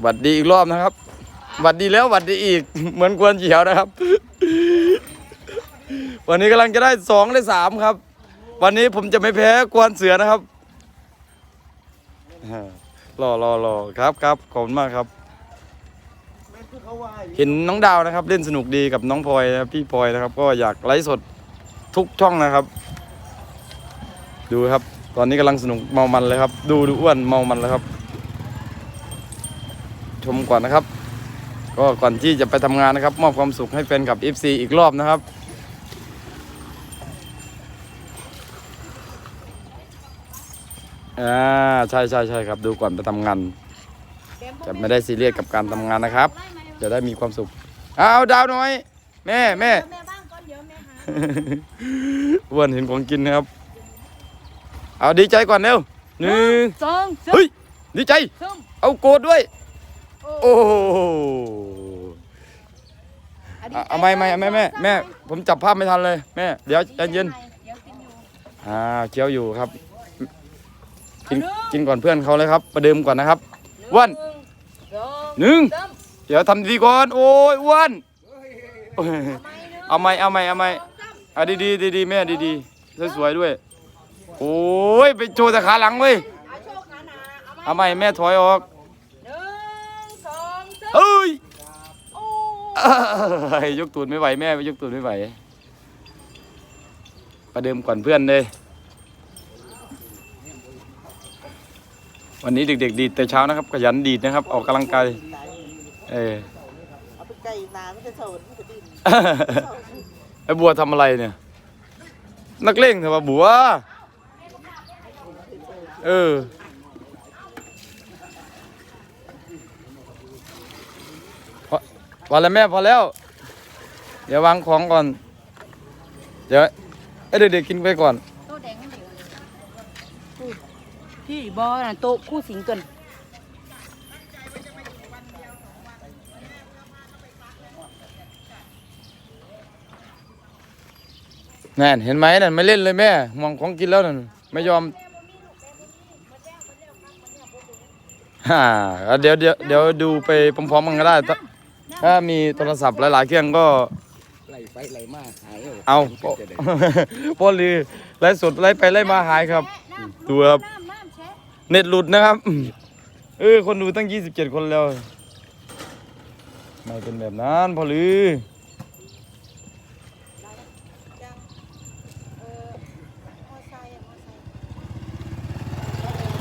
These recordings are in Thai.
หวัดดีอีกรอบนะครับหวัดดีแล้วหวัดดีอีก เหมือนกวนเฉียวนะครับ วันนี้กำลังจะได้สองได้สามครับ วันนี้ผมจะไม่แพ้กวนเสือนะครับรอรอรอครับครับขอบคุณมากครับ เห็นน้องดาวนะครับ เล่นสนุกดีกับน้องพลอยนะครับพี่พลอยนะครับ ก็อยากไลฟ์สดทุกช่องนะครับ ดูครับ ตอนนี้กำลังสนุกเมามันเลยครับ ดูดูอ้วนเมามันแล้วครับ ชมก่อนนะครับ ก็ก่อนที่จะไปทำงานนะครับ มอบความสุขให้แฟนกับ FC อีกรอบนะครับอ่าใช่ใช่ใช่ครับ ดูก่อนไปทำงาน จะไม่ได้ซีเรียสกับการทำงานนะครับ จะได้มีความสุขเอาดาวหน่อย แม่แม่แม่บ้างก่อนเดี๋ยวแม่หาอ้วนเห็นของกินนะครับ เอาดีใจก่อนเร็วหนึ่งสองสามเฮ้ยดีใจสามเอาโกรธด้วย โอ้โหะดีอะใจเอาไม่ไม่ไม่แม่แม่ ผมจับภาพไม่ทันเลยแม่ เดี๋ยวใจเย็นเดี๋ยวกินอยู่อ่าเคี้ยวอยู่ครับ กินกินก่อนเพื่อนเขาเลยครับ ประเดิมก่อนนะครับอ้วนหนึ่งสองหนึ่งสามเดี๋ยวทำดีก่อน โอ้ยอ้วนโอ้ยเอาไหมหนึ่งเอาไม่เอาไม่เอาไม่สองสามอะดีดีดีดีๆแม่ดีดีๆสวยๆด้วย โอ้ยไปโชว์แต่ขาหลังเว้ยเอาโชคขาหนาเอาไหมเอาไม่แม่ถอยออก หนึ่งสองสาม เอ้ย โอ้ เอ้ ยยกตูดไม่ไหวแม่ไปยกตูดไม่ไหว ประเดิมก่อนเพื่อนเลย วันนี้เด็กๆดีดแต่เช้านะครับขยันดีดนะครับ ออกกำลังกายเออเอาไปไก่นานมันจะเฉยมันจะดิ้นไอ้บัวทำอะไรเนี่ย นักเลงเถอะว่าบัว เออพอ พอแล้วแม่พอแล้ว เดี๋ยววางของก่อน เดี๋ยวไอ้เด็กๆกินไปก่อน โต๊ะแดงนั่นเองพี่บอน่ะโต๊ะคู่สิงเกินนั่นเห็นไหมนั่นไม่เล่นเลยแม่ห่วงของกินแล้วนั่นไม่ยอมฮ่าเดี๋ยวเดี๋ยวเดี๋ยวดูไปพร้อมๆกันก็ได้ ถ้าถ้ามีโทรศัพท์หลายๆเครื่องก็ไล่ไปไล่มาหายแล้วเอาก็จะได้พ่อลือไล่สดไล่ไปไล่มาหายครับดูครับน้ำน้ำแชะเน็ตหลุดนะครับเออคนดูตั้ง 27 คนแล้วไม่เป็นแบบนั้นพ่อลือ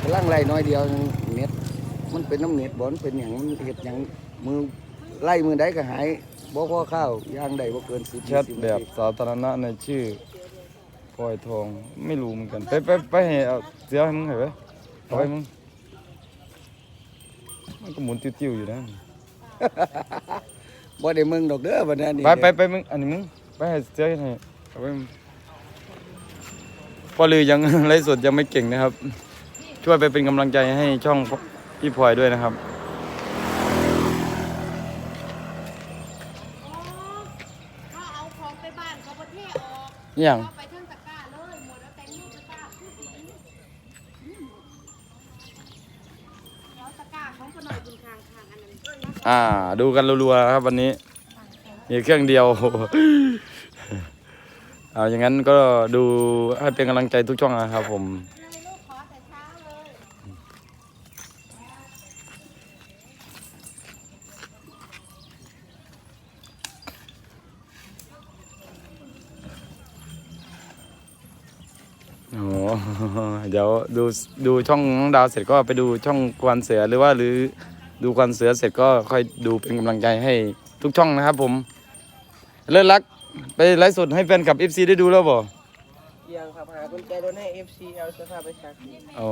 กำลังไล่น้อยเดียวเน็ตมันเป็นน้ำเน็ตบ่มันเป็นอย่างมันเห็ดอย่างมือ ไล่มือใดก็หายบ่พอข้าวย่างใดบ่เกินสิบแชทแบบสาธารณะในชื่อพลอยทองไม่รู้เหมือนกัน ไปไปไปให้เอาเสียให้มึงเหรอเอาไปมึงมันก็หมุนติ้วๆอยู่นะ บ่ได้มึงดอกเด้อบัดนี้ไปไปไปมึงอันนี้มึงไปให้เสียให้เอาไปมึงพ่อลือยัง ไลฟ์สดยังไม่เก่งนะครับ ช่วยไปเป็นกำลังใจให้ช่องพี่พลอยด้วยนะครับ เขาเอาของไปบ้านเขาประเทศ อย่างไปเทิงตะกร้าเลยหมดแล้วแต่งรูปตะกร้าคู่สิงแล้วตะกร้าของขนมคุณคางคางอันนั้นอ่า ดูกันรัวๆครับวันนี้ มีเครื่องเดียว เอาอย่างนั้นก็ดูให้เป็นกำลังใจทุกช่องนะครับผม เลยลูกขอแต่เช้าเลย โอ้โห เดี๋ยวดูดูช่องน้องดาวเสร็จก็ไปดูช่องกวนเสือหรือว่าหรือดูกวนเสือเสร็จก็ค่อยดูเป็นกำลังใจให้ทุกช่องนะครับ ผมเลิศรักไปไลฟ์สดให้แฟนกับ FC ได้ดูแล้วบ่ยังครับหากุญแจรถให้ FC เอาเสื้อผ้าไปซักอ๋อ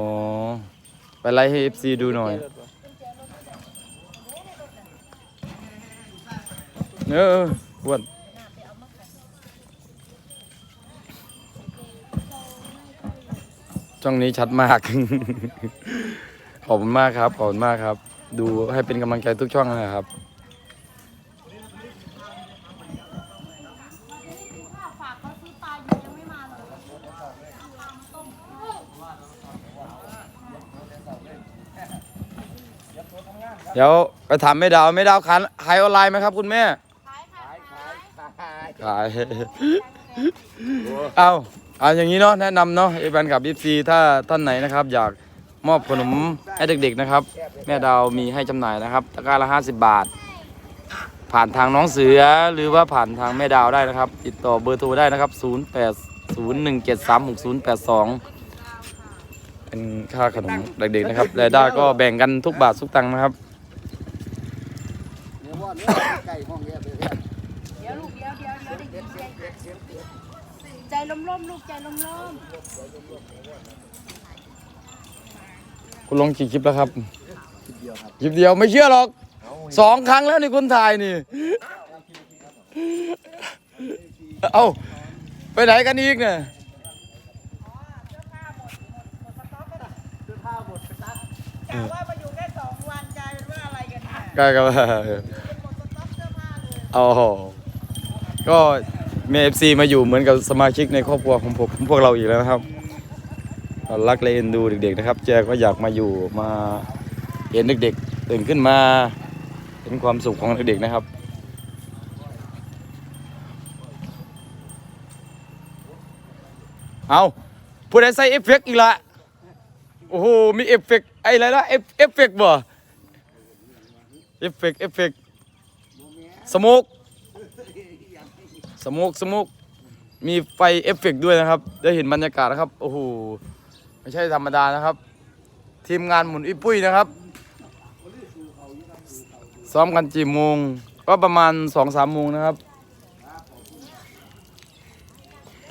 ไปไลฟ์ให้ FC ดูหน่อยเออเอออ้วน ช่องนี้ชัดมาก ขอบคุณมากครับ ขอบคุณมากครับ ดูให้เป็นกำลังใจทุกช่องนะครับ เดี๋ยวไปถามแม่ดาวแม่ดาวขายขายออนไลน์ไหมครับ คุณแม่ ขายขายขายขายขายเอา อ่าอย่างนี้เนาะแนะนำเนาะแฟนกับบีซีถ้าท่านไหนนะครับ อยากมอบขนมให้เด็กๆนะครับ แม่ดาวมีให้จำหน่ายนะครับตะกร้าละ50 บาท ผ่านทางน้องเสือหรือว่าผ่านทางแม่ดาวได้นะครับ ติดต่อเบอร์โทรได้นะครับ 0 8 0 1 7 3 6 0 8 2 เป็นค่าขนมเด็กๆนะครับรายได้ก็แบ่งกันทุกบาททุกตังค์นะครับ เดี๋ยวว่าเนื้อไก่ห้องแยกไปเรื่อยเใจล้มๆลูกใจล้มคุณลงกี่คลิปแล้วครับเดียวครับ คลิปเดียวไม่เชื่อหรอกสองครั้งแล้วนี่คุณถ่ายนี่ เอาไปไหนกันอีกเนี่ยกะว่ามาอยู่แค่สองวันกลายเป็นว่าอะไรกันเนี่ยก็ก็ว่าหมดสต๊อกเสื้อผ้าเลย โอ้โหก็ มีเอฟซีมาอยู่เหมือนกับสมาชิกในครอบครัวของผมพวกเราอีกแล้วนะครับรักและเอ็นดูเด็กๆนะครับแจก็อยากมาอยู่มาเห็นเด็กๆตื่นขึ้นมาเห็นความสุขของเด็กๆนะครับเอาผู้ใดใส่เอฟเฟกต์อีกละโอ้โหมีเอฟเฟกต์ไอ้อะไรนะเอฟเอฟเฟกต์บ่เอฟเฟกต์เอฟเฟกต์สมุก สมุกสมุกมีไฟเอฟเฟกต์ด้วยนะครับ ได้เห็นบรรยากาศนะครับ โอ้โห ไม่ใช่ธรรมดานะครับ ทีมงานหมุนอิปุ้ยนะครับ ซ้อมกันกี่โมง ก็ประมาณสองสามโมงนะครับ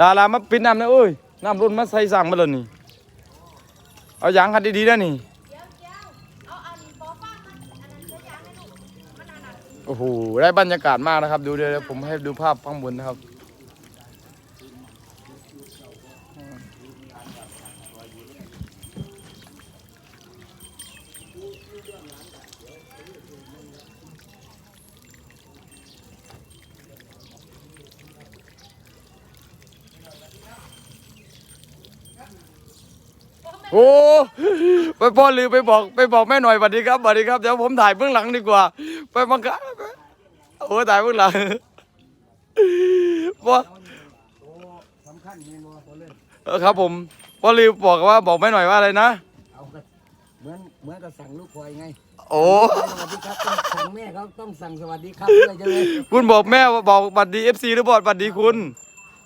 ดารามาปิดน้ำนะเอ้ย น้ำรุ่นมาใส่สั่งมาเลยนี่ เอายางคันดีๆนะนี่ โอ้โหได้บรรยากาศมากนะครับ ดูเดี๋ยวผมให้ดูภาพข้างบนนะครับโอ้ไปพ่อลืมไปบอกไปบอกแม่หน่อยสวัสดีครับสวัสดีครับเดี๋ยวผมถ่ายเบื้องหลังดีกว่า ไปบังคับ โอ้ถ่ายเบื้องหลังพ่อสำคัญเมนูพอเล่นเออครับผมพ่อลืมบอกว่าบอกแม่หน่อยว่าอะไรนะ เอากันเหมือนเหมือนกับสั่งลูกควายไงโอ้สวัสดีครับต้องสั่งแม่เขาต้องสั่งสวัสดีครับด้วยใช่ไหมคุณบอกแม่ว่าบอกบัตรดีเอฟซีหรือบอกบัตรดีคุณ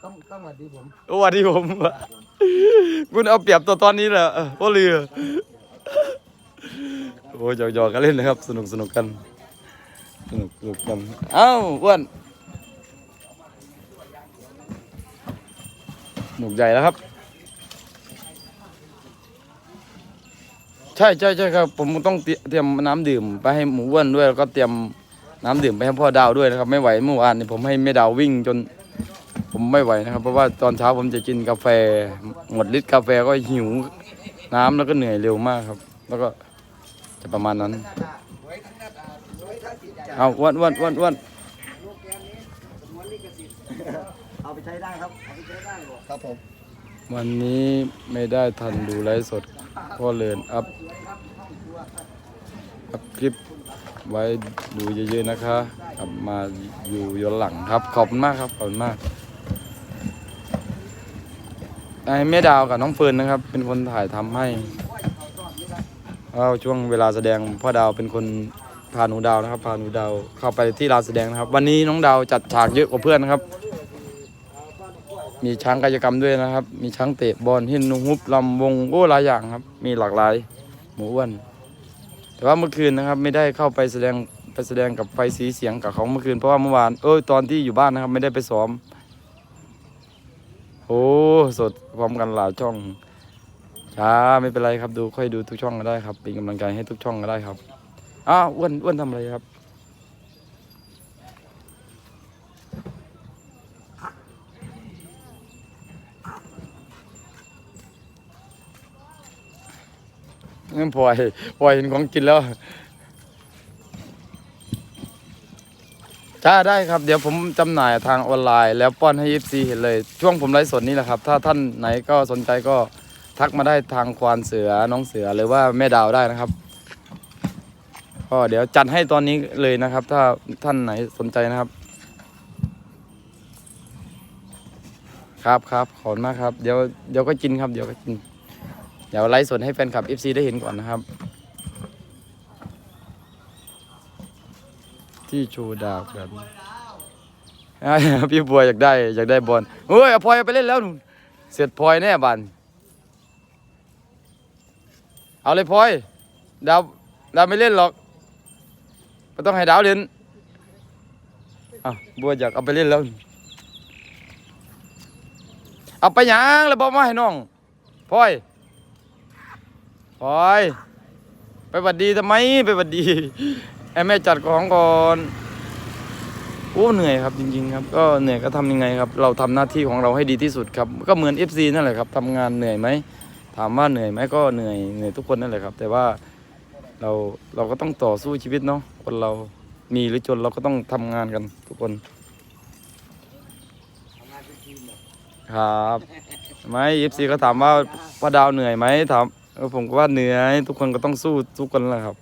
ต้องต้องสวัสดีผมโอ้สวัสดีผม คุณเอาเปรียบตัวตอนนี้เหรอเออพ่อลือโอ้หยอกๆกันเล่นนะครับ สนุกสนุกกัน สนุกสนุกกันเอ้าอ้วนหนุกใหญ่แล้วครับ ใช่ใช่ใช่ครับ ผมต้องเตรียมน้ำดื่มไปให้หมูอ้วนด้วยแล้วก็เตรียมน้ำดื่มไปให้พ่อดาวด้วยนะครับ ไม่ไหวเมื่อวานนี่ผมให้แม่ดาววิ่งจน ผมไม่ไหวนะครับ เพราะว่าตอนเช้าผมจะกินกาแฟ หมดฤทธิ์กาแฟก็หิวน้ำแล้วก็เหนื่อยเร็วมากครับ แล้วก็จะประมาณนั้น เอาอ้วนอ้วนอ้วนอ้วนเอาไปใช้ได้ครับเอาไปใช้ได้ครับผมวันนี้ไม่ได้ทันดูไลฟ์สดก็เลยอัพอัพคลิปไว้ดูเยอะๆนะคะกลับมาอยู่ย้อนหลังครับ ขอบคุณมากครับขอบคุณมากไอ้แม่ดาวกับน้องเฟิร์นนะครับ เป็นคนถ่ายทำให้เอาช่วงเวลาแสดงพ่อดาวเป็นคน พาหนูดาวนะครับพาหนูดาวเข้าไปที่ลานแสดงนะครับ วันนี้น้องดาวจัดฉากเยอะกว่าเพื่อนนะครับ มีช้างกายกรรมด้วยนะครับ มีช้างเตะบอลหินนุฮุบลำวงโอ้หลายอย่างครับ มีหลากหลายหมูอ้วนแต่ว่าเมื่อคืนนะครับ ไม่ได้เข้าไปแสดงไปแสดงกับไฟสีเสียงกับเขาเมื่อคืนเพราะว่าเมื่อวานเอ้ยตอนที่อยู่บ้านนะครับ ไม่ได้ไปซ้อมโอ้สดพร้อมกันหลายช่องช้าไม่เป็นไรครับดูค่อยดูทุกช่องก็ได้ครับ เป็นกำลังใจให้ทุกช่องก็ได้ครับ อ้าวอ้วนอ้วนทำอะไรครับงั้นพลอยพลอยเห็นของกินแล้วจ้าได้ครับเดี๋ยวผมจำหน่ายทางออนไลน์ แล้วป้อนให้ FC เห็นเลย ช่วงผมไลฟ์สดนี้แหละครับ ถ้าท่านไหนก็สนใจก็ทักมาได้ทางควานเสือน้องเสือหรือว่าแม่ดาวได้นะครับ ก็เดี๋ยวจัดให้ตอนนี้เลยนะครับ ถ้าท่านไหนสนใจนะครับ ครับครับขอบคุณมากครับ เดี๋ยวเดี๋ยวก็กินครับ เดี๋ยวก็กิน เดี๋ยวไลฟ์สดให้แฟนคลับ FC ได้เห็นก่อนนะครับ ที่โชว์ดาวแบบนี้อ่าพี่บัวอยากได้อยากได้บอลเฮ้ยเอาพลอยเอาไปเล่นแล้วหนูเสร็จพลอยแน่บันเอาเลยพลอยดาวดาวไม่เล่นหรอก ต้องให้ดาวเล่นอะบัวอยากเอาไปเล่นแล้ว เอาไปยังแล้วบอกมาให้น้องพลอยพลอย ไปหวัดดีทำไมไปหวัดดีไอ้แม่จัดของก่อนโอ้เหนื่อยครับจริง ๆ ครับ ก็เหนื่อยก็ทำยังไงครับ เราทำหน้าที่ของเราให้ดีที่สุดครับ ก็เหมือน FC นั่นแหละครับทำงานเหนื่อยไหมถามว่าเหนื่อยไหมก็เหนื่อยเหนื่อยทุกคนนั่นแหละครับ แต่ว่า เราเราก็ต้องต่อสู้ชีวิตเนาะคนเรามีหรือจนเราก็ต้องทำงานกันทุกคนครับไม่เอฟซีก็ถามว่าว่าดาวเหนื่อยไหมถามผมก็ว่าเหนื่อยทุกคนก็ต้องสู้ทุกคนแหละครับ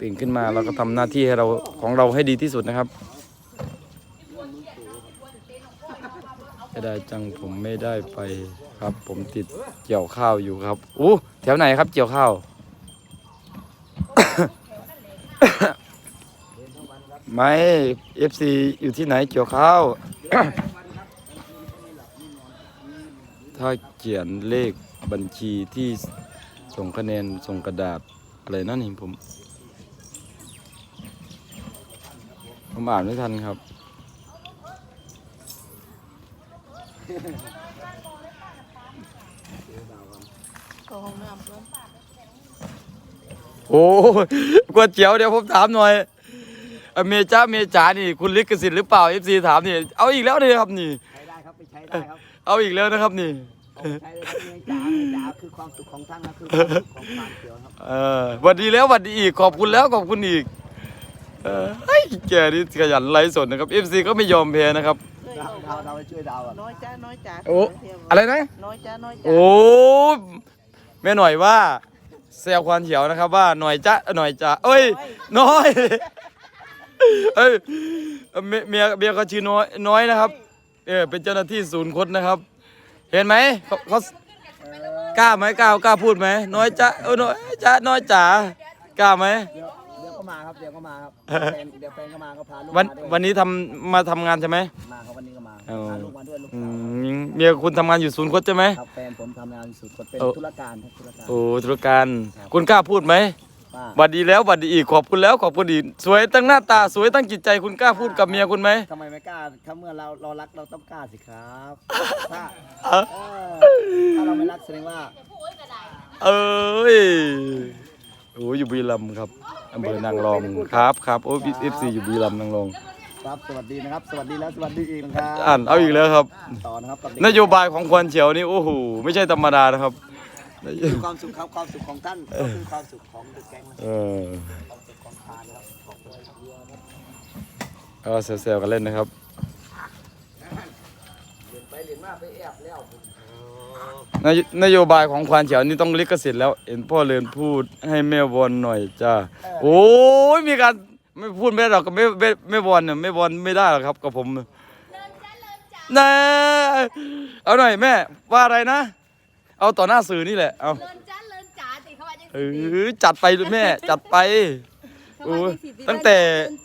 ตื่นขึ้นมาเราก็ทำหน้าที่ให้เราของเราให้ดีที่สุดนะครับไม่ได้จังผมไม่ได้ไปครับ ผมติดเกี่ยวข้าวอยู่ครับอู้แถวไหนครับเกี่ยวข้าว ไม่เอฟซีอยู่ที่ไหนเกี่ยวข้าวถ้าเขียนเลขบัญชีที่ส่งคะแนนส่งกระดาษอะไรนั่นเองผม ผมอ่านไม่ทันครับเข้าห้องน้ำก่อน โอ้ยกวดเจียวเดี๋ยวผมถามหน่อยเอ่อเมจ้าเมจ๋านี่ คุณลิขสิทธิ์หรือเปล่าเอฟซีถามนี่เอาอีกแล้วเลยครับนี่ใช้ได้ครับไปใช้ได้ครับเอาอีกแล้วนะครับนี่ใช้ได้ครับเมจ๋าเมจ๋าคือความสุขของท่านนะคือความสุขของความเขียวครับเออหวัดดีแล้วหวัดดีอีกขอบคุณแล้วขอบคุณอีกเออเฮ้ยแกนี่ขยันไลฟ์สดนะครับเอฟซีก็ไม่ยอมแพ้นะครับดาวดาวดาวไปช่วยดาวอะน้อยจ้าน้อยจ้าโอ้อะไรนะน้อยจ้าน้อยจ้าโอ้แม่หน่อยว่า แซวควานเขียวนะครับว่าหน่อยจะหน่อยจะเอ้ย น้อย เอ้ยเมียเมียเมียเขาชื่อน้อยน้อยนะครับ เออเป็นเจ้าหน้าที่ศูนย์คดนะครับ เห็นไหมเขาเขากล้าไหมกล้ากล้าพูดไหมน้อยจะเออน้อยจะน้อยจ๋ากล้าไหมเดี๋ยวเดี๋ยวก็มาครับเดี๋ยวก็มาครับแฟนเดี๋ยวแฟนก็มาก็พาลูกวันมาด้วยวันนี้ทำมาทำงานใช่ไหมมาครับวันนี้ก็ มาอ๋อพาลูกมาด้วยลูกอืสาวมเมียคุณทำงานอยู่ศูนย์คดใช่ไหม ครับแฟนผมทำงานสุดคนเป็นเออธุรการครับธุรการ โอ้ธุรการคุณกล้าพูดไหมว่าหวัดดีแล้วหวัดดีอีกขอบคุณแล้วขอบคุณอีกสวยตั้งหน้าตาสวยตั้งจิตใจคุณกล้าพูดกับเมียคุณไหม ทำไมไม่กล้าถ้าเมื่อเราเรารักเราต้องกล้าสิครับถ้าเอ้าเออถ้าเราไม่รักแสดงว่าเอ้ยโอ้ยอยู่บุรีรัมย์ครับอำเภอนางรองครับครับโอ้ยเอฟซีอยู่บุรีรัมย์นางรอง ครับสวัสดีนะครับ สวัสดีแล้วสวัสดีอีกนะครับอ่านเอาอีกแล้วครับ ต่อนะครับกับเด็กนโยบายของควันเฉียวนี่โอ้โหไม่ใช่ธรรมดานะครับ คือความสุขครับความสุขของท่านก็คือความสุขของเด็กแก๊งนะเออความสุขของทานนะครับของตัวครับเยอะครับก็แซวๆกันเล่นนะครับ เรียนไปเรียนมาไปแอบแล้วนโยนโยบายของควานเฉียวนี่ต้องลิขสิทธิ์แล้ว เห็นพ่อเลินพูดให้แม่วอนหน่อยจ้า โอ้ยมีการ ไม่พูดไม่ได้หรอกกับแม่แม่แม่วอนเนี่ยแม่วอนไม่ได้หรอกครับ กับผมนะเอาหน่อยแม่ ว่าอะไรนะ เอาต่อหน้าสื่อนี่แหละเอาเลินจ้าเลินจ๋าติเขาว่าจังเออจัดไปลูกแม่จัดไปโอ้ยตั้งแต่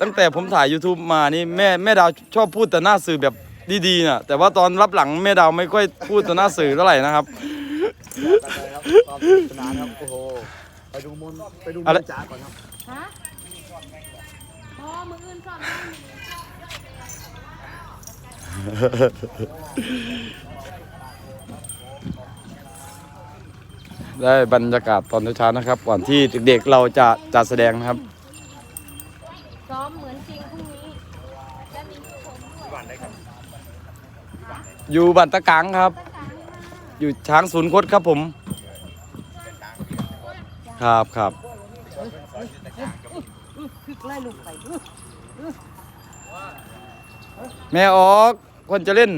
ตั้งแต่ผมถ่าย YouTube มานี่แม่แม่ดาวชอบพูดแต่หน้าสื่อแบบดีๆน่ะ แต่ว่าตอนรับหลังแม่ดาวไม่ค่อยพูดต่อหน้าสื่อเท่าไหร่นะครับกันเลยครับความสนุกสนานครับโอ้โหไปดูมุนไปดูมุอะไรนจ๋าก่อนครับ ฮะพอมืออื่นสอน ได้บรรยากาศตอนเช้าๆนะครับ ก่อนที่เด็กๆเราจะจัดแสดงนะครับซ้อมเหมือนจริงพรุ่งนี้และมีผู้ชมด้วยอยู่บันตะกังครับ อยู่ช้างศูนย์คดครับผม ครับครับไล่ลูกไป แม่ออกคนจะเล่น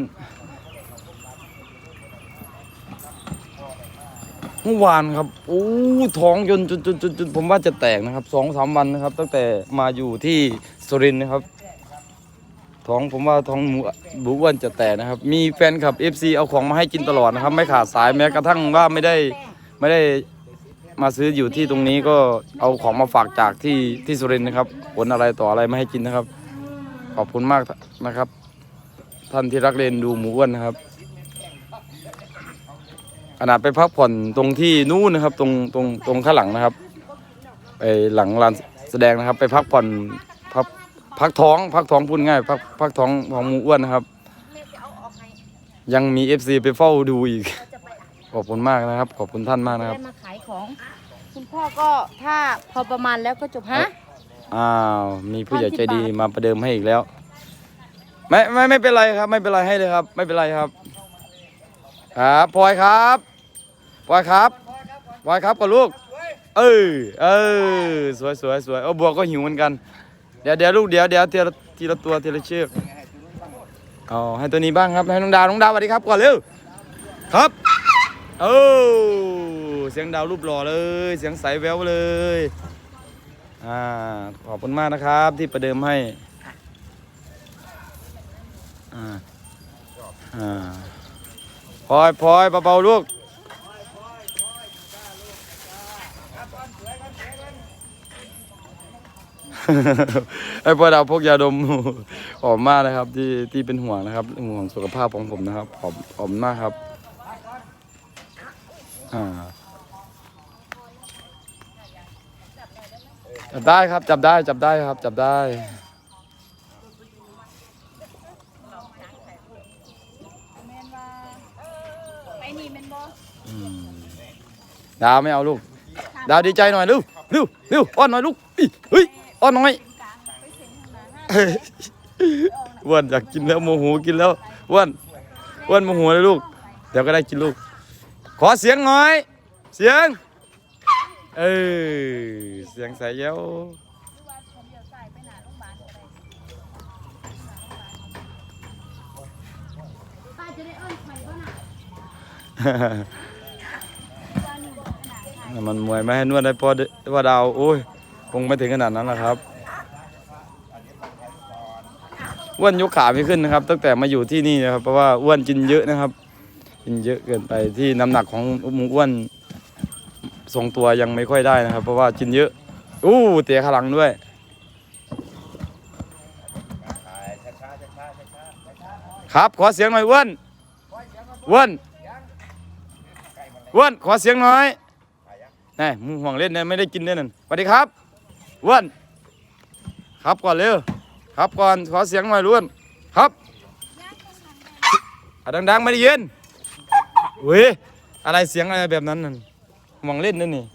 เมื่อวานครับโอ้ท้องจนจนจนจนจนผมว่าจะแตกนะครับสองสามวันนะครับ ตั้งแต่มาอยู่ที่สุรินทร์นะครับ ท้องผมว่าท้องหมูหมูอ้วนจะแตกนะครับ มีแฟนคลับ FC เอาของมาให้กินตลอดนะครับ ไม่ขาดสายแม้กระทั่งว่าไม่ได้ไม่ได้ มาซื้ออยู่ที่ตรงนี้ก็เอาของมาฝากจากที่ที่สุรินทร์นะครับผลอะไรต่ออะไรมาให้กินนะครับ ขอบคุณมากนะครับ ท่านที่รักเรียนดูหมูอ้วนนะครับขนาดไปพักผ่อนตรงที่นู่นนะครับ ตรงตรงตรงข้างหลังนะครับไปหลังลานแสดงนะครับ ไปพักผ่อนพักพักท้องพักท้องพูดง่ายพักพักท้องของหมูอ้วนนะครับแม่จะเอาออกให้ยังมีไปเฝ้าดูอีก อบคุณมากนะครับ ขอบคุณท่านมากนะครับได้มาขายของ คุณพ่อก็ถ้าพอประมาณแล้วก็จบฮะ อ้าวมีผู้ใหญ่ใจดีมาประเดิมให้อีกแล้ว ไม่ไม่ไม่เป็นไรครับ ไม่เป็นไรให้เลยครับ ไม่เป็นไรครับครับพลอยครับพลอยครับพลอยครับกับลูก เออเออสวยสวยสวยเออบัวก็หิวเหมือนกัน เดี๋ยวเดี๋ยวลูกเดี๋ยวเดี๋ยวทีละทีละตัวทีละเชือกเอาให้ตัวนี้บ้างครับให้น้องดาวน้องดาวสวัสดีครับก่อนเร็วครับ โอ้เสียงดาวรูปหล่อเลย เสียงใสแววเลยอ่าขอบคุณมากนะครับที่ประเดิมให้อ่าอ่าพลอยพลอยเบาๆลูกไอ้พวกเราพวกยาดมหอมมากนะครับที่ที่เป็นห่วงนะครับห่วงสุขภาพของผมนะครับหอมหอมมากครับ อ่าจับได้ครับ จับได้ จับได้ครับ จับได้แม่นว่าไปนี่แม่นบ่ดาวไม่เอาลูก ดาวดีใจหน่อยเร็วเร็วเร็วอ้อนหน่อยลูกอิเฮ้ยอ้อนหน่อยเฮ้ยอ้วนอยากกินแล้วโมโหกินแล้วอ้วนอ้วนโมโหเลยลูก เดี๋ยวก็ได้กินลูก ขอเสียงหน่อย เสียง เออ เสียงใสเย้วป้าจะได้เอิ้นใครบ้างน่ะมันมวยไม่ให้นวดได้พอพอดาวโอ้ย คงไม่ถึงขนาดนั้นหรอกครับอ้วนยกขาไม่ขึ้นนะครับ ตั้งแต่มาอยู่ที่นี่นะครับ เพราะว่าอ้วนกินเยอะนะครับ กินเยอะเกินไปที่น้ำหนักของหมูอ้วนทรงตัวยังไม่ค่อยได้นะครับ เพราะว่ากินเยอะอู้เตะขลังด้วยครับขอเสียงหน่อยอ้วนอ้วนอ้วนขอเสียงหน่อยนี่มึงห่วงเล่นเนี่ยไม่ได้กินเนี่ยนั่นสวัสดีครับอ้วนครับก่อนเร็วครับก่อนขอเสียงหน่อยล้วนครับดังๆไม่ได้ยิน เว้ยอะไรเสียงอะไรแบบนั้นนั่นห่วงเล่นนั่นนี่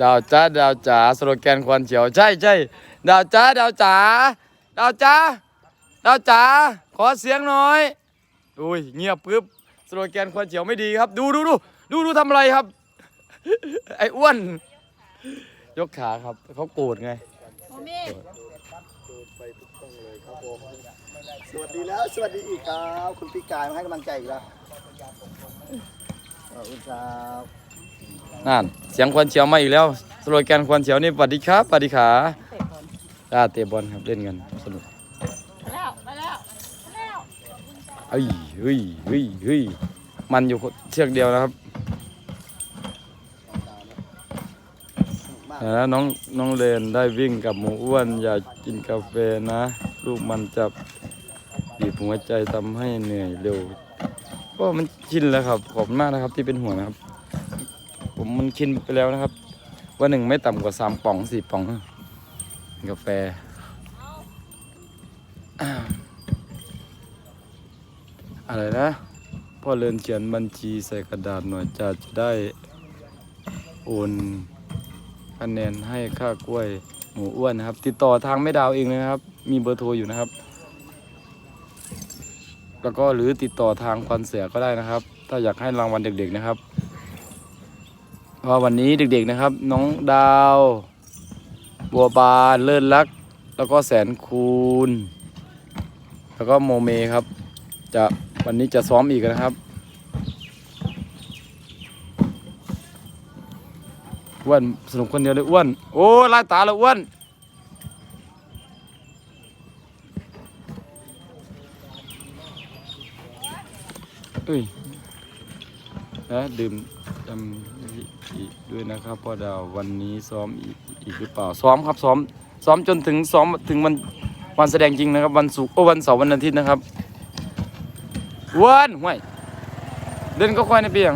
ดาวจ้าดาวจ๋าสโลแกนควันเฉียว ใช่ใช่ดาวจ้าดาวจ๋าดาวจ้าดาวจ๋าขอเสียงหน่อยอุ้ยเงียบปึ๊บสโลแกนควันเฉียวไม่ดีครับ ดูดูดูดูดูทำอะไรครับ ไอ้อ้วน ยกขาครับเขาโกรธไง โอ้แม่ไปทุกช่องเลยครับผมสวัสดีแล้ว สวัสดีอีกครับ คุณพี่กายมาให้กำลังใจอีกแล้วขอบคุณครับนั่นเสียงควันเฉียวมาอีกแล้วสโลแกนควันเฉียวนี่สวัสดีครับสวัสดีขาจ้าเตะบอลครับเล่นกันสนุกไปแล้วไปแล้วไปแล้วเอ้ยเฮ้ยเฮ้ยเฮ้ยมันอยู่เชือกเดียวนะครับ แล้วน้องน้องเลนได้วิ่งกับหมูอ้วน อย่ากินกาแฟนะ ลูกมันจะบีบหัวใจทำให้เหนื่อยเร็วก็มันชินแล้วครับขอบคุณมากนะครับที่เป็นห่วงนะครับ ผมมันชินไปแล้วนะครับวันหนึ่งไม่ต่ำกว่าสามป่องสี่ป่องกาแฟอ้าวอะไรนะพ่อเลินเขียนบัญชีใส่กระดาษหน่อยจะจะได้โอน คะแนนให้ค่ากล้วยหมูอ้วนนะครับ ติดต่อทางแม่ดาวเองเลยนะครับ มีเบอร์โทรอยู่นะครับ แล้วก็หรือติดต่อทางคอนเสือก็ได้นะครับ ถ้าอยากให้รางวัลเด็ก ๆนะครับว่าวันนี้เด็กๆนะครับ น้องดาวบัวบานเลิศลักษ์แล้วก็แสนคูณ แล้วก็โมเมครับ จะวันนี้จะซ้อมอีกนะครับ อ้วนสนุกคนเดียวเลยอ้วนโอ้ลายตาแล้วอ้วนเอ้ยนะดื่มดำอีกด้วยนะครับพ่อดาววันนี้ซ้อมอีกอีกหรือเปล่าซ้อมครับซ้อมซ้อมจนถึงซ้อมถึงวันวันแสดงจริงนะครับ วันศุกร์โอ้วันเสาร์วันอาทิตย์นะครับวันห่วยเดินก็ค่อยในเปียง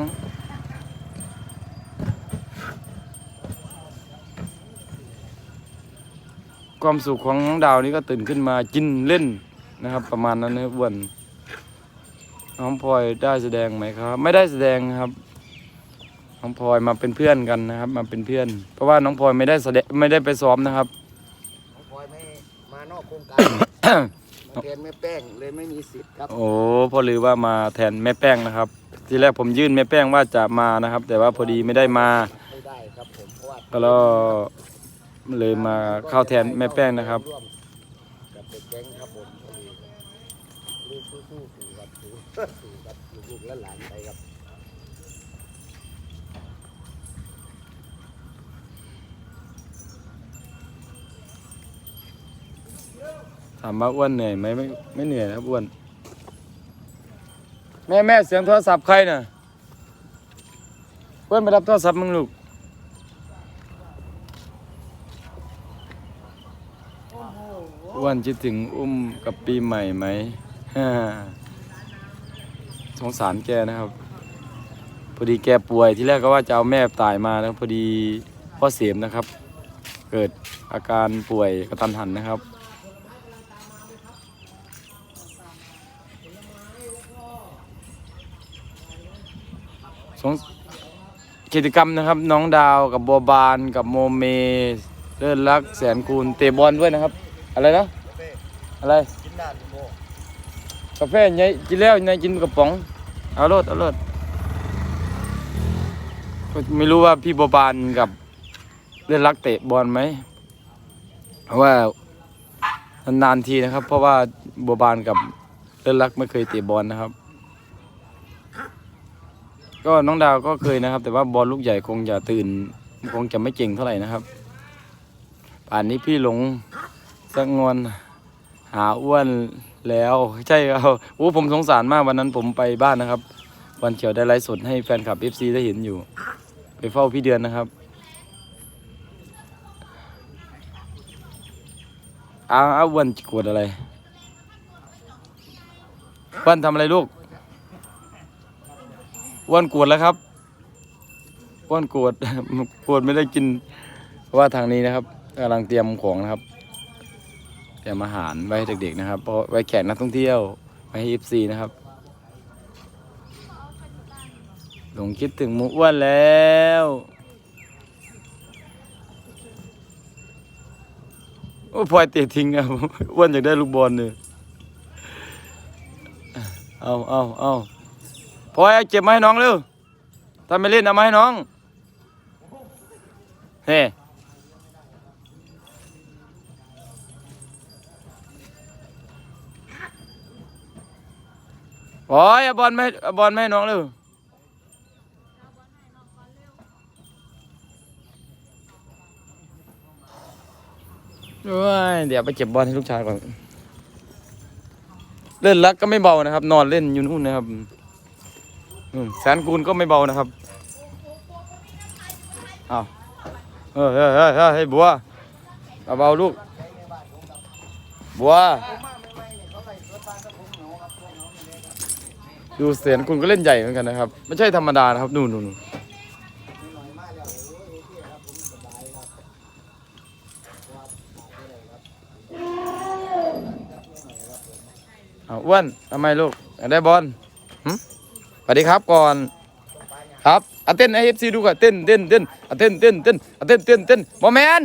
ความสุขของน้องดาวนี่ก็ตื่นขึ้นมากินเล่นนะครับ ประมาณนั้นนะครับอ้วันน้องพลอยได้แสดงไหมครับ ไม่ได้แสดงครับ น้องพลอยมาเป็นเพื่อนกันนะครับ มาเป็นเพื่อน เพราะว่าน้องพลอยไม่ได้แสดงไม่ได้ไปซ้อมนะครับ น้องพลอยไม่มานอกโครงการมาแทนแม่แป้งเลยไม่มีสิทธิ์ครับ โอ้พอลือว่ามาแทนแม่แป้งนะครับ ทีแรกผมยื่นแม่แป้งว่าจะมานะครับ แต่ว่าพอดีไม่ได้มาไม่ได้ครับผมเพราะว่าก็แล้ว เลยมาเข้าแทนแม่แป้งนะครับกับเด็กแก๊งครับผมลูกสู้ๆสู่กับสู่สู่กับลูกและหลานไปครับถามว่าอ้วนเหนื่อยไหมไม่ไม่เหนื่อยนะครับอ้วน แม่แม่เสียงโทรศัพท์ใครน่ะอ้วนไปรับโทรศัพท์มึงลูก อ้วนคิดถึงอุ้มกับปีใหม่ไหมสงสารแกนะครับพอดีแกป่วยที่แรกก็ว่าจะเอาแม่ตายมาแล้วพอดีพ่อเสียมนะครับ เกิดอาการป่วยกระทันหันนะครับ สงกิจกรรมนะครับ น้องดาวกับบัวบานกับโมเมเลิศรักแสนคูณเตะบอลด้วยนะครับ อะไรนะ อะไร กินด้านโมกาแฟไงกินแล้วไงกินกระป๋อง เอารถเอารถก็ไม่รู้ว่าพี่บัวบานกับเลิศรักเตะบอลไหม เพราะว่านานๆทีนะครับ เพราะว่าบัวบานกับเลิศรักไม่เคยเตะบอลนะครับ ก็น้องดาวก็เคยนะครับ แต่ว่าบอลลูกใหญ่คงจะตื่น คงจะไม่เก่งเท่าไหร่นะครับ ป่านนี้พี่หลง สังงอน หาอ้วนแล้วใช่ครับโอ้ผมสงสารมากวันนั้นผมไปบ้านนะครับ วันเขียวได้ไลฟ์สดให้แฟนคลับ FC ได้เห็นอยู่ ไปเฝ้าพี่เดือนนะครับอ้าวอ้วนกวดอะไรอ้วนทำอะไรลูกอ้วนกวดแล้วครับอ้วนกวดกวดไม่ได้กินเพราะว่าทางนี้นะครับกำลังเตรียมของนะครับ เตรียมอาหารไว้ให้เด็กๆนะครับเพราะไว้แขกนักท่องเที่ยวไว้ให้ FC นะครับหลงคิดถึงหมูอ้วนแล้วโอ้พลอยเตะทิ้งครับอ้วนอยากได้ลูกบอลเนี่ยเอาเอาเอาพลอยเอาเก็บมาให้น้องเร็วถ้าไม่เล่นเอามาให้น้องเฮ้ โอ้ยเอาบอลไม่เอาบอลไม่น้องเร็วโอ้ยเดี๋ยวไปเก็บบอลให้ลูกชายก่อนเล่นรักก็ไม่เบานะครับ นอนเล่นอยู่นู่นนะครับแสนคูณก็ไม่เบานะครับเอาเฮ้ยเฮ้ยเฮ้ยบัวเบาลูก บัว ดูเสียนคุณก็เล่นใหญ่เหมือนกันนะครับ ไม่ใช่ธรรมดานะครับนู่นนู่นนู่นเอาอ้วนทำไมลูกอยากได้บอลหึสวัสดีครับก่อนครับอะเต้นให้เอฟซีดูก่อนเต้นเต้นเต้นอะเต้นเต้นเต้นอะเต้นเต้นเต้นบอแมน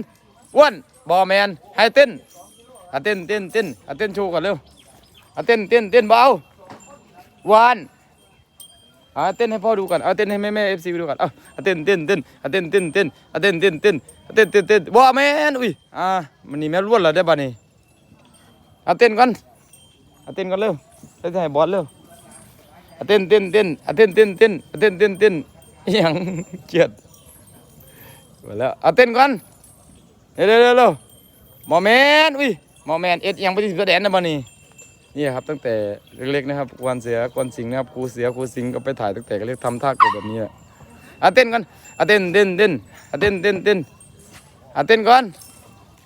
อ้วนบอแมนให้เต้นอะเต้นเต้นเต้นอะเต้นโชว์ก่อนเร็วอะเต้นเต้นเต้นเบา วานอะเต้นให้พ่อดูก่อนเอาเต้นให้แม่แม่เอฟซีดูก่อนเอาอะเต้นเต้นเต้นอะเต้นเต้นเต้นอะเต้นเต้นเต้นอะเต้นเต้นเต้นบอแมนอุ้ยอะมันนี่แม่ล้วนแล้วได้ป่ะนี่เอาเต้นก่อนเอาเต้นก่อนเร็วเต้นให้บอสเร็วเอาเต้นเต้นเต้นเอาเต้นเต้นเต้นเอาเต้นเต้นเต้นอหยังเจียดมาแล้วเอาเต้นก่อนเร็วเร็วเร็วมอแมนอุ้ยมอแมนเอ็ดยังไปถึงกระแดนนะบ้านี่ นี่ครับตั้งแต่เล็กๆนะครับกวนเสียกวนสิงนะครับครูเสียครูสิงก็ไปถ่ายตั้งแต่เล็กทำท่ากิแบบนี้แหะอะเต้นก่อนอ่เต้นเต้นเต้นอ่เต้นเต้นเต้นอ่เต้นก่อน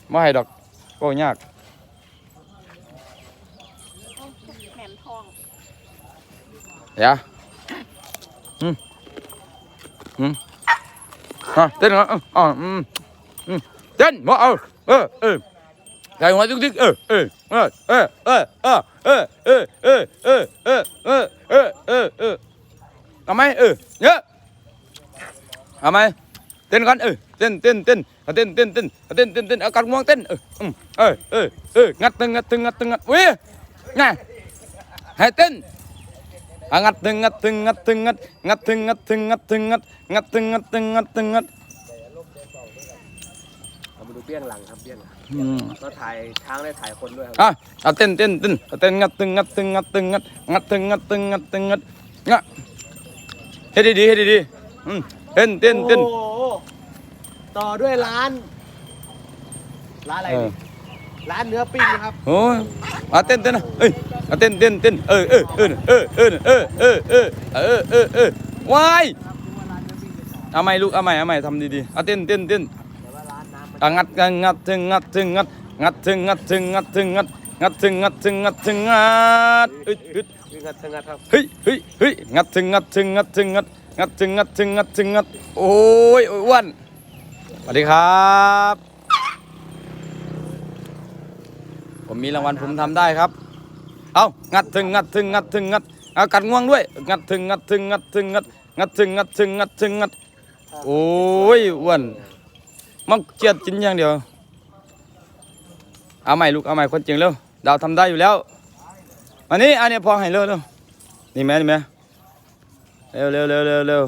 ไม่ให้ดอกก็ยากองเยวอืมอืมอะเต้นก่อนอ๋ออืมอืมเต้นมาเอาเออเออใจหัวจุกจิกเออเออ tên, tên, tên. Ờ, con ngoan tên. Ờ, ừ. ờ, ờ, ờ. Ngắt từng, ngắt từng, ngắt từng, ngắt. Ui. Nè. Hai tên. อะงัดตึงงัดตึงงัดตึงงัดงัดตึงงัดตึงงัดตึงงัดงัดตึงงัดตึงงัดตึงงัดเอามาดู เบี้ยงหลังครับเบี้ยงหลังอืมเราถ่ายช้างได้ถ่ายคนด้วยครับอะเอาเต้นเต้นเต้นเอาเต้นงัดตึงงัดตึงงัดตึงงัดงัดตึงงัดตึงงัดตึงงัดงะเฮ็ดดีๆเฮ็ดดีๆอืมเต้นเต้นเต้น โอ้โหต่อด้วยร้าน ร้านอะไรเออนี่ร้านเนื้อปิ้งนะครับ โอ้ยเอาเต้นเต้นนะเอ้ยเอาเต้นเต้นเต้นเออเออเออเออเออเออเออเออเออเออเออว้ายเอาใหม่ลูกเอาใหม่เอาใหม่ทำดีๆเอาเต้นเต้นเต้น งัดงัดงัดถึงงัดถึงงัดงัดถึงงัดถึงงัดถึงงัดงัดถึงงัดถึงงัดถึงงัดอึดอึดงัดทั้งงัดครับเฮ้ยเฮ้ยเฮ้ยงัดถึงงัดถึงงัดถึงงัดงัดถึงงัดถึงงัดถึงงัดโอ้ยโอ้วนสวัสดีครับ ผมมีรางวัลผมทำได้ครับ เอางัดถึงงัดถึงงัดถึงงัดเอากัดง่วงด้วย งัดถึงงัดถึงงัดถึงงัดงัดถึงงัดถึงงัดถึงงัดโอ้ยอ้วน มันเจียดกินอย่างเดียว เอาใหม่ลูก เอาใหม่คนจริงเร็ว ดาวทำได้อยู่แล้วอันนี้อันนี้พอให้เร็วเร็วนี่แม่นี่แม่เร็วเร็วเร็วเร็วเร็ว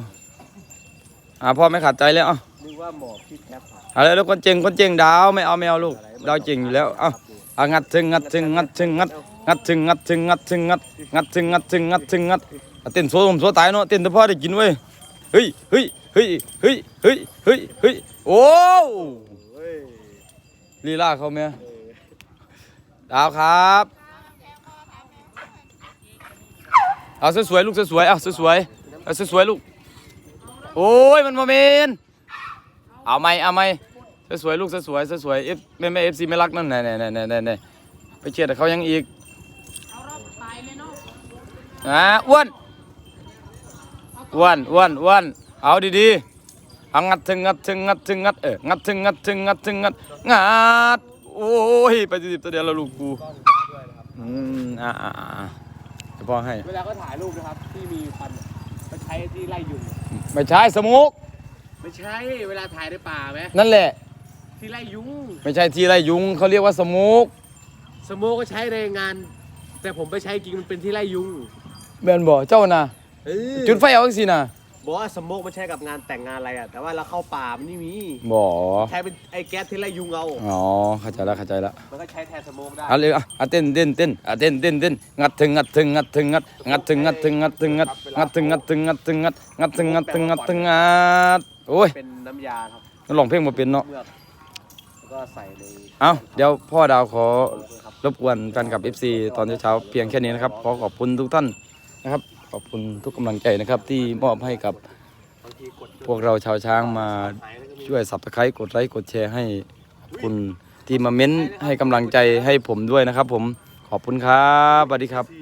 อ่าพ่อไม่ขาดใจแล้วอานึกว่าหมอกที่แคปครับเอาเร็วคนจริงคนจริงดาวไม่เอาไม่เอาลูก ดาวจริงอยู่แล้วอาเอางัดถึงงัดถึงงัดถึงงัดงัดถึงงัดถึงงัดถึงงัดงัดถึงงัดถึงงัดถึงงัดเอาเต้นโซ่ผมโซ่ตายเนาะเต้นแต่พ่อได้กินเว้ยเฮ้ยเฮ้ย เฮ้ยเฮ้ยเฮ้ยเฮ้ยเฮ้ยโอ้ยลีลาเขาไหมดาวครับเอาสวยๆลูกสวยๆเอาสวยๆเอาสวยๆลูกโอ้ยมันโมเมนเอาไหมเอาไหมสวยๆลูกสวยๆสวยๆเอฟแม่แม่เอฟซีไม่รักนั่นแน่แน่แน่แน่แน่แน่ไปเชียร์แต่เขายังอีกอารอบปลายเลยเนาะอ่าอ้วนอ้วนอ้วนอ้วน เอาดีๆเอางัดถึงงัดถึงงัดถึงงัดเอองัดถึงงัดถึงงัดถึงงัดงัดโอ้ยไปสิบตัวเดียวแล้วลูกกูอืมอ่าอ่าอ่าเดี๋ยวพ่อให้ เวลาก็ถ่ายรูปนะครับ ที่มีควันก็ใช้ที่ไล่ยุงไม่ใช่สมุกไม่ใช่เวลาถ่ายในป่าไหมนั่นแหละ ที่ไล่ยุงไม่ใช่ที่ไรยุงเขาเรียกว่าสมุกสโมกก็ใช้ในงาน แต่ผมไปใช้จริงมันเป็นที่ไล่ยุงแม่นบ่เจ้าน่ะจุดไฟเอาสิน่ะ บอกว่าสโมกมันใช้กับงานแต่งงานอะไรอะ แต่ว่าเราเข้าป่ามันไม่มี บ่ใช้เป็นไอ้แก๊สที่ไล่ยุงเอา อ๋อเข้าใจแล้วเข้าใจแล้วมันก็ใช้แทนสโมกได้เอาเลยอะอะเต้นเต้นเต้นอะเต้นเต้นเต้นงัดถึงงัดถึงงัดถึงงัดงัดถึงงัดถึงงัดถึงงัดงัดถึงงัดถึงงัดถึงงัดงัดถึงงัดถึงงัดถึงงัดโอ้ยเป็นน้ำยาครับมันร้องเพลงมาเป็นเนาะเมือกแล้วก็ใส่ในเอาเดี๋ยวพ่อดาวขอครับรบกวนแฟนคลับ FC ตอนเช้าๆเพียงแค่นี้นะครับขอขอบคุณทุกท่านนะครับ ขอบคุณทุกกำลังใจนะครับที่มอบให้กับพวกเราชาวช้างมาช่วยสับตะไคร้กดไลค์กดแชร์ให้ขอบคุณที่มาเม้นให้กำลังใจให้ผมด้วยนะครับ ผมขอบคุณครับสวัสดีครับ